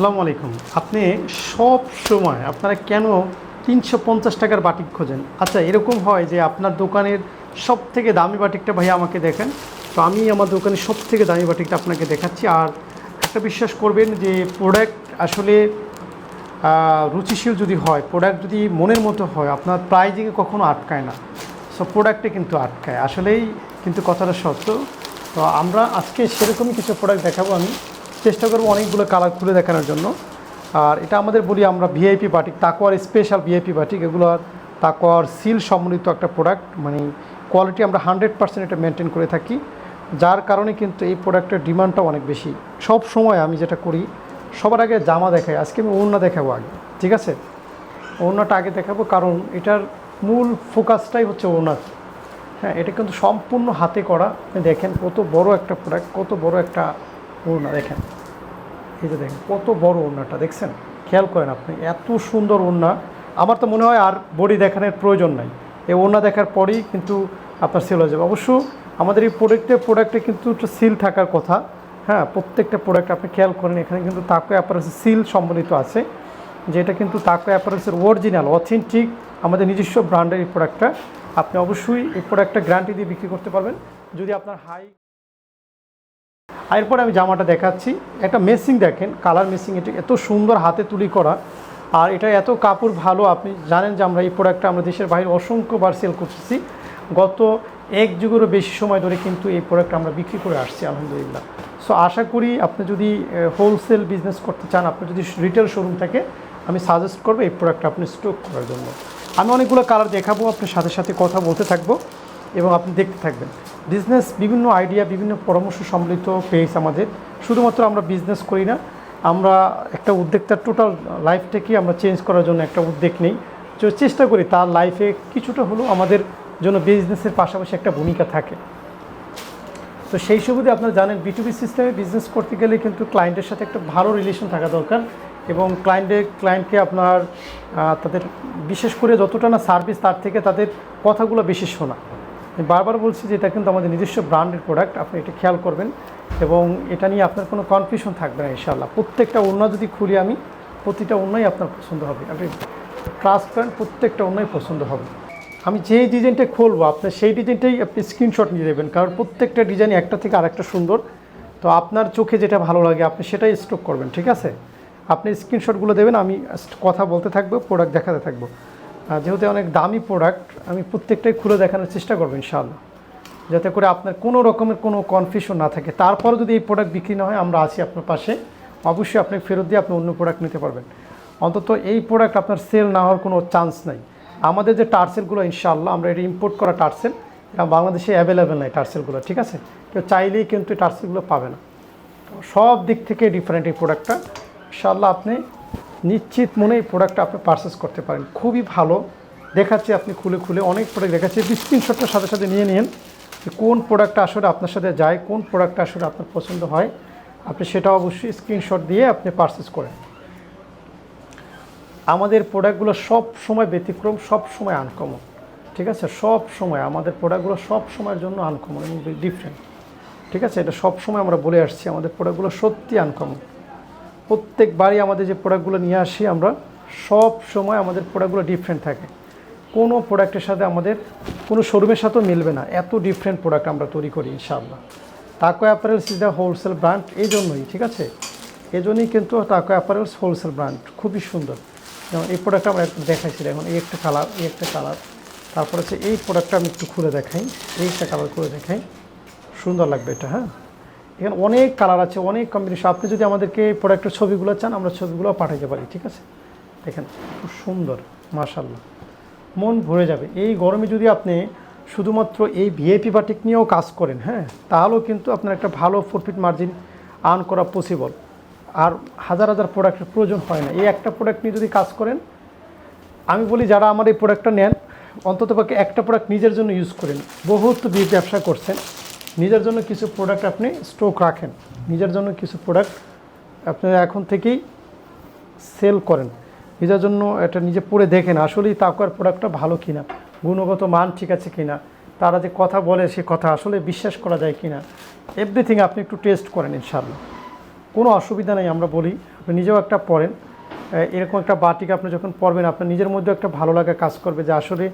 আসসালামু আলাইকুম। আপনি সব সময় আপনারা কেন তিনশো পঞ্চাশ টাকার বাটিক খোঁজেন? আচ্ছা এরকম হয় যে আপনার দোকানের সব থেকে দামি বাটিকটা ভাই আমাকে দেখেন। তো আমি আমার দোকানের সব থেকে দামি বাটিকটা আপনাকে দেখাচ্ছি। আর একটা বিশ্বাস করবেন যে প্রোডাক্ট আসলে রুচিশীল যদি হয় প্রোডাক্ট যদি মনের মতো হয়, আপনার প্রাইজিংয়ে কখনো আটকায় না। সো প্রোডাক্টে কিন্তু আটকায়। আসলেই কিন্তু কথাটা সত্য। তো আমরা আজকে সেরকমই কিছু প্রোডাক্ট দেখাবো আমি। চেষ্টা করব অনেকগুলো কালার খুলে দেখানোর জন্য। আর এটা আমাদের বলি আমরা ভিআইপি বাটিক তাকোয়ার স্পেশাল ভিআইপি বাটিক এগুলো তাকোয়ার সিল সম্বলিত একটা প্রোডাক্ট মানে কোয়ালিটি আমরা হান্ড্রেড পার্সেন্ট এটা মেনটেন করে থাকি। যার কারণে কিন্তু এই প্রোডাক্টের ডিমান্ডটা অনেক বেশি। সব সময় আমি যেটা করি, সবার আগে জামা দেখাই। আজকে আমি ওড়না দেখাবো আগে, ঠিক আছে? ওড়নাটা আগে দেখাবো, কারণ এটার মূল ফোকাসটাই হচ্ছে ওড়না। হ্যাঁ এটা কিন্তু সম্পূর্ণ হাতে করা। দেখেন কত বড় একটা প্রোডাক্ট কত বড় একটা ওড়না দেখেন। এই যে দেখেন, কত বড় ওড়নাটা, দেখছেন? খেয়াল করেন আপনি, এত সুন্দর ওড়না। আমার তো মনে হয় আর বডি দেখানোর প্রয়োজন নাই। এই ওড়না দেখার পরেই কিন্তু আপনার সেল হয়ে যাবে। অবশ্য আমাদের এই প্রোডাক্টে প্রোডাক্টে কিন্তু একটা সিল থাকার কথা। হ্যাঁ প্রত্যেকটা প্রোডাক্ট আপনি খেয়াল করেন, এখানে কিন্তু তাকো অ্যাপারেন্সের সিল সম্বলিত আছে। যেটা কিন্তু তাকো অ্যাপারেন্সের অরিজিনাল অথেন্টিক আমাদের নিজস্ব ব্র্যান্ডের এই প্রোডাক্টটা আপনি অবশ্যই এই প্রোডাক্টটা গ্যারান্টি দিয়ে বিক্রি করতে পারবেন। যদি আপনার হাই এরপরে আমি জামাটা দেখাচ্ছি। একটা মেসিং দেখেন কালার মেসিং এটা এত সুন্দর হাতে তুলি করা। আর এটা এত কাপড় ভালো, আপনি জানেন যে আমরা এই প্রোডাক্টটা আমরা দেশের বাইরে অসংখ্যবার সেল করতেছি। গত এক যুগেরও বেশি সময় ধরে কিন্তু এই প্রোডাক্ট আমরা বিক্রি করে আসছি, আলহামদুলিল্লাহ। সো আশা করি আপনি যদি হোলসেল বিজনেস করতে চান আপনি যদি রিটেল শোরুম থাকে, আমি সাজেস্ট করব এই প্রোডাক্টটা আপনি স্টক করার জন্য। আমি অনেকগুলো কালার দেখাবো, আপনার সাথে সাথে কথা বলতে থাকব এবং আপনি দেখতে থাকবেন। বিজনেস বিভিন্ন আইডিয়া বিভিন্ন পরামর্শ সম্বলিত পেজ আমাদের। শুধুমাত্র আমরা বিজনেস করি না, আমরা একটা উদ্যোক্তার টোটাল লাইফটাকে আমরা চেঞ্জ করার জন্য একটা উদ্যোগ নেই। তো চেষ্টা করি তার লাইফে কিছুটা হলেও আমাদের জন্য বিজনেসের পাশাপাশি একটা ভূমিকা থাকে। তো সেই সুবিধে আপনারা জানেন বিটুবি সিস্টেমে বিজনেস করতে গেলে কিন্তু ক্লায়েন্টের সাথে একটা ভালো রিলেশন থাকা দরকার এবং ক্লায়েন্টের ক্লায়েন্টকে আপনার তাদের, বিশেষ করে যতটা না সার্ভিস তার থেকে তাদের কথাগুলো বেশি শোনা। আমি বারবার বলছি যে এটা কিন্তু আমাদের নিজস্ব ব্র্যান্ডের প্রোডাক্ট আপনি এটা খেয়াল করবেন এবং এটা নিয়ে আপনার কোনো কনফিউশন থাকবে না ইনশাল্লাহ প্রত্যেকটা ওড়না যদি খুলি আমি, প্রতিটা ওড়নাই আপনার পছন্দ হবে। আপনি ট্রাস্ট করেন, প্রত্যেকটা ওড়নাই পছন্দ হবে। আমি যেই ডিজাইনটা খুলবো আপনার সেই ডিজাইনটাই আপনি স্ক্রিনশট নিয়ে দেবেন কারণ প্রত্যেকটা ডিজাইন একটা থেকে আরেকটা সুন্দর। তো আপনার চোখে যেটা ভালো লাগে, আপনি সেটাই স্টক করবেন, ঠিক আছে? আপনি স্ক্রিনশটগুলো দেবেন, আমি কথা বলতে থাকব প্রোডাক্ট দেখাতে থাকব। যেহেতু অনেক দামি প্রোডাক্ট আমি প্রত্যেকটাই খুলে দেখানোর চেষ্টা করব ইনশাআল্লাহ। যাতে করে আপনার কোনো রকমের কোনো কনফিউশন না থাকে। তারপরে যদি এই প্রোডাক্ট বিক্রি না হয়, আমরা আছি আপনার পাশে। অবশ্যই আপনি ফেরত দিয়ে আপনি অন্য প্রোডাক্ট নিতে পারবেন। অন্তত এই প্রোডাক্ট আপনার সেল না হওয়ার কোনো চান্স নাই। আমাদের যে টার্সেলগুলো ইনশাআল্লাহ, আমরা এটা ইম্পোর্ট করা টার্সেল এটা বাংলাদেশে অ্যাভেলেবেল নাই টার্সেলগুলো ঠিক আছে? কেউ চাইলেই কিন্তু এই টার্সেলগুলো পাবে না। সব দিক থেকে ডিফারেন্ট এই প্রোডাক্টটা ইনশাআল্লাহ আপনি নিশ্চিত মনে এই প্রোডাক্টটা আপনি পারচেস করতে পারেন। খুবই ভালো। দেখাচ্ছি আপনি খুলে খুলে অনেক প্রোডাক্ট দেখাচ্ছি। স্ক্রিনশটটার সাথে সাথে নিয়ে নিন যে কোন প্রোডাক্টটা আসলে আপনার সাথে যায়, কোন প্রোডাক্টটা আসলে আপনার পছন্দ হয়। আপনি সেটা অবশ্যই স্ক্রিনশট দিয়ে আপনি পারচেস করেন। আমাদের প্রোডাক্টগুলো সব সময় ব্যতিক্রম, সব সময় আনকমন ঠিক আছে? সব সময় আমাদের প্রোডাক্টগুলো সব সময়ের জন্য আনকমন এবং ডিফারেন্ট ঠিক আছে? এটা সব সময় আমরা বলে আসছি, আমাদের প্রোডাক্টগুলো সত্যি আনকমন প্রত্যেকবারই আমাদের যে প্রোডাক্টগুলো নিয়ে আসি আমরা, সব সময় আমাদের প্রোডাক্টগুলো ডিফারেন্ট থাকে। কোনো প্রোডাক্টের সাথে আমাদের কোনো শোরুমের সাথেও মিলবে না। এত ডিফারেন্ট প্রোডাক্ট আমরা তৈরি করি, ইনশাআল্লাহ। Takwa apparels is the wholesale brand এই জন্যই, ঠিক আছে? এই জন্যই কিন্তু টাকো অ্যাপারেলস হোলসেল ব্র্যান্ড খুবই সুন্দর। যেমন এই প্রোডাক্টটা আমরা একটু দেখাইছি এখন এই একটা কালার এই একটা কালার তারপর হচ্ছে এই প্রোডাক্টটা আমি একটু খুলে দেখাই, এই একটা কালার করে দেখাই। সুন্দর লাগবে এটা হ্যাঁ? এখানে অনেক কালার আছে, অনেক কম্বিনেশন আপনি যদি আমাদেরকে প্রোডাক্টের ছবিগুলো চান, আমরা ছবিগুলো পাঠাতে পারি ঠিক আছে? দেখেন, খুব সুন্দর মাশাল্লাহ মন ভরে যাবে। এই গরমে যদি আপনি শুধুমাত্র এই ভিআইপি বাটিক নিয়েও কাজ করেন হ্যাঁ তাহলেও কিন্তু আপনার একটা ভালো প্রফিট মার্জিন আর্ন করা পসিবল আর হাজার হাজার প্রোডাক্টের প্রয়োজন হয় না। এই একটা প্রোডাক্ট নিয়ে যদি কাজ করেন, আমি বলি যারা আমার এই প্রোডাক্টটা নেন, অন্ততপক্ষে একটা প্রোডাক্ট নিজের জন্য ইউজ করেন। বহুত ব্যবসা করছেন। নিজের জন্য কিছু প্রোডাক্ট আপনি স্টক রাখেন। নিজের জন্য কিছু প্রোডাক্ট আপনি এখন থেকেই সেল করেন। নিজের জন্য এটা নিজে পড়ে দেখেন, আসলেই তাকুয়ার প্রোডাক্টটা ভালো কিনা, গুণগত মান ঠিক আছে কিনা, তারা যে কথা বলে সে কথা আসলে বিশ্বাস করা যায় কিনা এভরিথিং আপনি একটু টেস্ট করেন ইনশাআল্লাহ। কোনো অসুবিধা নেই, আমরা বলি, আপনি নিজেও একটা পড়েন। এরকম একটা বাটিক আপনি যখন পড়বেন, আপনার নিজের মধ্যে একটা ভালো লাগা কাজ করবে যে আসলে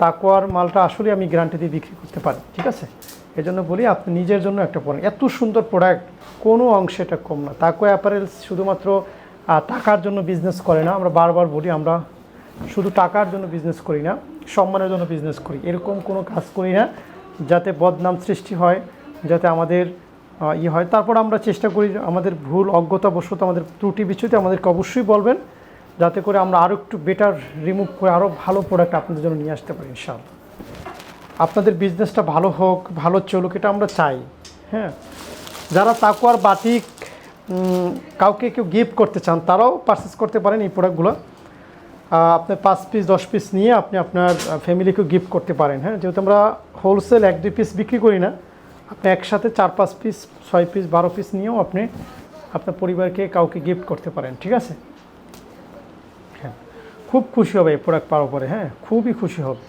তাকোয়ার মালটা আসলে আমি গ্যারান্টি দিয়ে বিক্রি করতে পারি, ঠিক আছে? এই জন্য বলি আপনি নিজের জন্য একটা পড়েন এত সুন্দর প্রোডাক্ট কোনো অংশে এটা কম না। তাকোয়া অ্যাপারেলস শুধুমাত্র টাকার জন্য বিজনেস করে না। আমরা বারবার বলি আমরা শুধু টাকার জন্য বিজনেস করি না সম্মানের জন্য বিজনেস করি। এরকম কোনো কাজ করি না যাতে বদনাম সৃষ্টি হয় যাতে আমাদের আহ, ইয়ে হয়। তারপর আমরা চেষ্টা করি আমাদের ভুল অজ্ঞতাবশত আমাদের ত্রুটি বিচ্যুতি আমাদেরকে অবশ্যই বলবেন যাতে করে আমরা আরও একটু বেটার রিমুভ করে আরও ভালো প্রোডাক্ট আপনাদের জন্য নিয়ে আসতে পারি ইনশাআল্লাহ। আপনাদের বিজনেসটা ভালো হোক, ভালো চলুক, এটা আমরা চাই হ্যাঁ। যারা তাকুয়ার বাটিক কাউকে কেউ গিফট করতে চান, তারাও পারচেস করতে পারেন এই প্রোডাক্টগুলো আপনার পাঁচ পিস দশ পিস নিয়ে আপনি আপনার ফ্যামিলিকে গিফট করতে পারেন হ্যাঁ। যেহেতু আমরা হোলসেল এক, দুই পিস বিক্রি করি না, আপনি একসাথে চার, পাঁচ পিস ছয় পিস বারো পিস নিয়েও আপনি আপনার পরিবারকে কাউকে গিফট করতে পারেন, ঠিক আছে? হ্যাঁ। খুব খুশি হবে এই প্রোডাক্ট পাওয়ার পরে হ্যাঁ। খুবই খুশি হবে।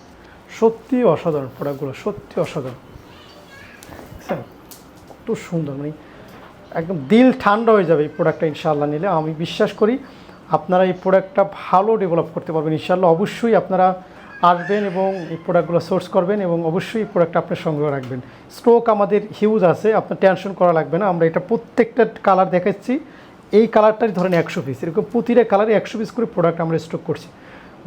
সত্যি অসাধারণ প্রোডাক্টগুলো সত্যি অসাধারণ। কত সুন্দর মানে একদম দিল ঠান্ডা হয়ে যাবে এই প্রোডাক্টটা ইনশাআল্লাহ নিলে। আমি বিশ্বাস করি আপনারা এই প্রোডাক্টটা ভালো ডেভেলপ করতে পারবেন ইনশাআল্লাহ। অবশ্যই আপনারা আসবেন এবং এই প্রোডাক্টগুলো সোর্স করবেন এবং অবশ্যই এই প্রোডাক্টটা আপনার সংগ্রহ রাখবেন। স্টক আমাদের হিউজ আছে, আপনার টেনশন করা লাগবে না। আমরা এটা প্রত্যেকটা কালার দেখাচ্ছি। এই কালারটাই ধরেন একশো পিস এরকম প্রতিটা কালারে একশো পিস করে প্রোডাক্ট আমরা স্টক করছি।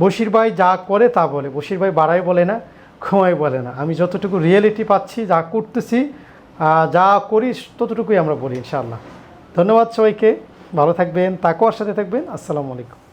বশির ভাই যা করে তা বলে, বশির ভাই বাড়াই বলে না ক্ষমাই বলে না। আমি যতটুকু রিয়েলিটি পাচ্ছি, যা করতেছি যা করি, ততটুকুই আমরা বলি, ইনশাআল্লাহ। ধন্যবাদ সবাইকে, ভালো থাকবেন, তাকওয়ার সাথে থাকবেন, আসসালামু আলাইকুম।